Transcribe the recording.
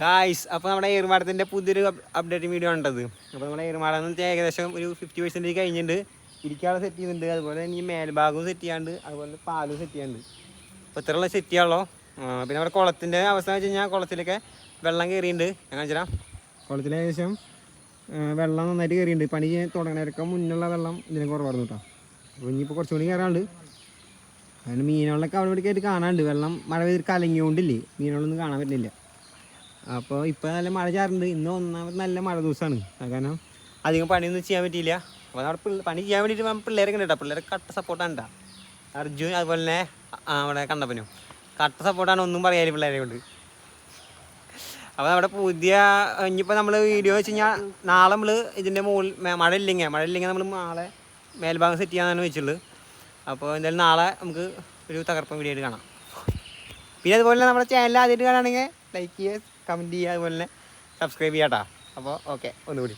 Guys അപ്പോൾ നമ്മുടെ ഏറുമാടത്തിന്റെ പുതിയൊരു അപ്ഡേറ്റ് വീഡിയോ ഉണ്ടത് അപ്പോൾ നമ്മുടെ ഏറുമാടം ഏകദേശം ഒരു ഫിഫ്റ്റി പെർസെന്റേജ് കഴിഞ്ഞിട്ടുണ്ട്. ഇരിക്കാനുള്ള സെറ്റ് ചെയ്യുന്നുണ്ട് അതുപോലെ തന്നെ ഈ മേൽഭാഗവും സെറ്റ് ചെയ്യാണ്ട് അതുപോലെ പാലും സെറ്റ് ചെയ്യാണ്ട്. അപ്പോൾ ഇത്രയുള്ള സെറ്റ് ചെയ്യാനുള്ളൂ. പിന്നെ നമ്മുടെ കുളത്തിന്റെ അവസ്ഥ വെച്ച് കഴിഞ്ഞാൽ കുളത്തിലൊക്കെ വെള്ളം കയറിയിട്ടുണ്ട് ഞാൻ വെച്ചാൽ കുളത്തിൽ ഏകദേശം വെള്ളം നന്നായിട്ട് കയറിയിട്ടുണ്ട് പണി തുടങ്ങണവരൊക്കെ മുന്നുള്ള വെള്ളം ഇതിനെ കുറവായിരുന്നു കേട്ടോ. അപ്പോൾ ഇനിയിപ്പോൾ കുറച്ചുകൂടി കയറാണ്ട് അതിന് മീനുകളൊക്കെ അവിടെ ഇവിടെ കാണാണ്ട് വെള്ളം മഴ പെയ്തിട്ട് കലങ്ങിയോണ്ടില്ലേ. മീനുകളൊന്നും കാണാൻ പറ്റുന്നില്ല. അപ്പോൾ ഇപ്പോൾ നല്ല മഴ ചാറുണ്ട്. ഇന്ന് ഒന്നാമത് നല്ല മഴ ദിവസമാണ് കാരണം അധികം പണിയൊന്നും ചെയ്യാൻ പറ്റിയില്ല. അപ്പോൾ പിള്ള പണി ചെയ്യാൻ വേണ്ടിയിട്ട് നമ്മൾ പിള്ളേരൊക്കെ ഉണ്ട് കേട്ടോ പിള്ളേരെ കട്ട സപ്പോർട്ടാണ് കേട്ടോ അർജുൻ അതുപോലെ തന്നെ അവിടെ കണ്ടപ്പനും. കട്ട സപ്പോർട്ടാണ് ഒന്നും പറയാൻ പിള്ളേരെ കൊണ്ട്. അപ്പോൾ നമ്മുടെ പുതിയ ഇനിയിപ്പോൾ നമ്മൾ വീഡിയോ വെച്ച് കഴിഞ്ഞാൽ നാളെ നമ്മൾ ഇതിന്റെ മുകളിൽ മഴ ഇല്ലെങ്കിൽ മഴ ഇല്ലെങ്കിൽ നമ്മൾ നാളെ മേൽഭാഗം സെറ്റ് ചെയ്യാനാണ് വെച്ചിട്ടുള്ളത്. അപ്പോൾ എന്തായാലും നാളെ നമുക്ക് ഒരു തകർപ്പൻ വീഡിയോ ആയിട്ട് കാണാം. പിന്നെ അതുപോലെ നമ്മുടെ ചാനൽ ആദ്യമായിട്ട് കാണുകയാണെങ്കിൽ ലൈക്ക് ചെയ്യുക കമന്റ് ചെയ്യുക അതുപോലെ തന്നെ സബ്സ്ക്രൈബ് ചെയ്യാം കേട്ടോ അപ്പോൾ ഓക്കെ ഒന്നുകൂടി.